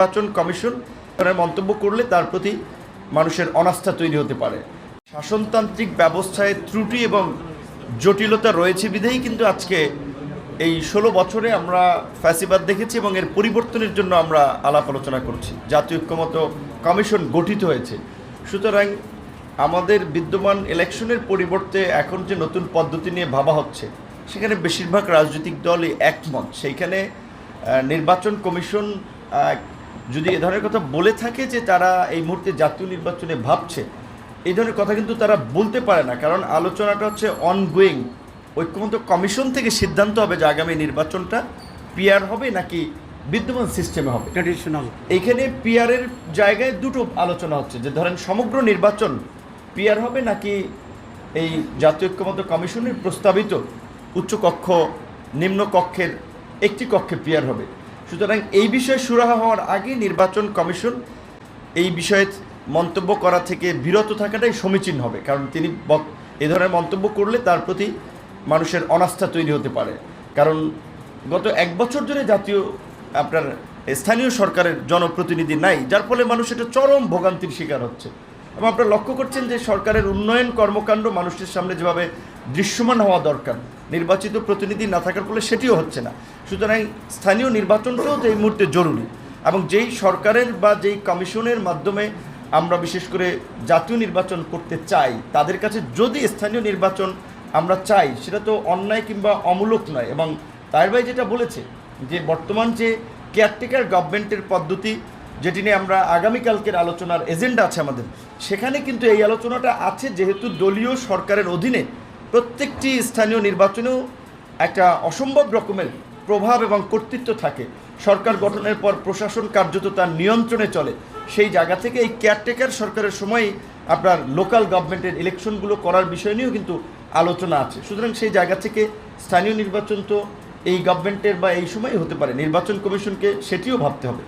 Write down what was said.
নির্বাচন কমিশন মন্তব্য করলে তার প্রতি মানুষের অনাস্থা তৈরি হতে পারে। শাসনতান্ত্রিক ব্যবস্থায় ত্রুটি এবং জটিলতা রয়েছে বিধেই কিন্তু আজকে এই ষোলো বছরে আমরা ফ্যাসিবাদ দেখেছি এবং এর পরিবর্তনের জন্য আমরা আলাপ আলোচনা করছি। জাতীয় ঐক্যমত কমিশন গঠিত হয়েছে। সুতরাং আমাদের বিদ্যমান ইলেকশনের পরিবর্তে এখন যে নতুন পদ্ধতি নিয়ে ভাবা হচ্ছে, সেখানে বেশিরভাগ রাজনৈতিক দলই একমত। সেইখানে নির্বাচন কমিশন যদি এ ধরনের কথা বলে থাকে যে তারা এই মুহূর্তে জাতীয় নির্বাচনে ভাবছে এই ধরনের কথা কিন্তু তারা বলতে পারে না। কারণ আলোচনাটা হচ্ছে অনগোয়িং ঐক্যমত্য কমিশন থেকে সিদ্ধান্ত হবে যে আগামী নির্বাচনটা পিয়ার হবে নাকি বিদ্যমান সিস্টেমে হবে। ট্র্যাডিশনাল এইখানে পিয়ারের জায়গায় দুটো আলোচনা হচ্ছে যে ধরেন সমগ্র নির্বাচন পিয়ার হবে নাকি এই জাতীয় ঐক্যমত্য কমিশনের প্রস্তাবিত উচ্চ কক্ষ নিম্ন কক্ষের একটি কক্ষে পিয়ার হবে। সুতরাং এই বিষয়ে সুরাহা হওয়ার আগে নির্বাচন কমিশন এই বিষয়ে মন্তব্য করা থেকে বিরত থাকাটাই সমীচীন হবে। কারণ তিনি এ ধরনের মন্তব্য করলে তার প্রতি মানুষের অনাস্থা তৈরি হতে পারে। কারণ গত এক বছর ধরে জাতীয় আপনার স্থানীয় সরকারের জনপ্রতিনিধি নাই, যার ফলে মানুষ এটা চরম ভোগান্তির শিকার হচ্ছে। এবং আপনারা লক্ষ্য করছেন যে সরকারের উন্নয়ন কর্মকাণ্ড মানুষের সামনে যেভাবে দৃশ্যমান হওয়া দরকার। নির্বাচিত প্রতিনিধি না থাকার ফলে সেটিও হচ্ছে না। সুতরাং স্থানীয় নির্বাচনটাও যে এই মুহূর্তে জরুরি এবং যেই সরকারের বা যেই কমিশনের মাধ্যমে আমরা বিশেষ করে জাতীয় নির্বাচন করতে চাই, তাদের কাছে যদি স্থানীয় নির্বাচন আমরা চাই, সেটা তো অন্যায় কিংবা অমূলক নয় এবং তায়ের ভাই যেটা বলেছে যে বর্তমান যে কেয়ারটেকার গভর্নমেন্টের পদ্ধতি, যেটি নিয়ে আমরা আগামীকালকের আলোচনার এজেন্ডা আছে আমাদের, সেখানে কিন্তু এই আলোচনাটা আছে যেহেতু দলীয় সরকারের অধীনে প্রত্যেকটি স্থানীয় নির্বাচনেও একটা অসম্ভব রকমের প্রভাব এবং কর্তৃত্ব থাকে। সরকার গঠনের পর প্রশাসন কার্যত তার নিয়ন্ত্রণে চলে। সেই জায়গা থেকে এই কেয়ারটেকার সরকারের সময় আপনার লোকাল গভর্নমেন্টের ইলেকশনগুলো করার বিষয় নিয়েও কিন্তু আলোচনা আছে। সুতরাং সেই জায়গা থেকে স্থানীয় নির্বাচন তো এই গভর্নমেন্টের বা এই সময় হতে পারে। নির্বাচন কমিশনকে সেটিও ভাবতে হবে।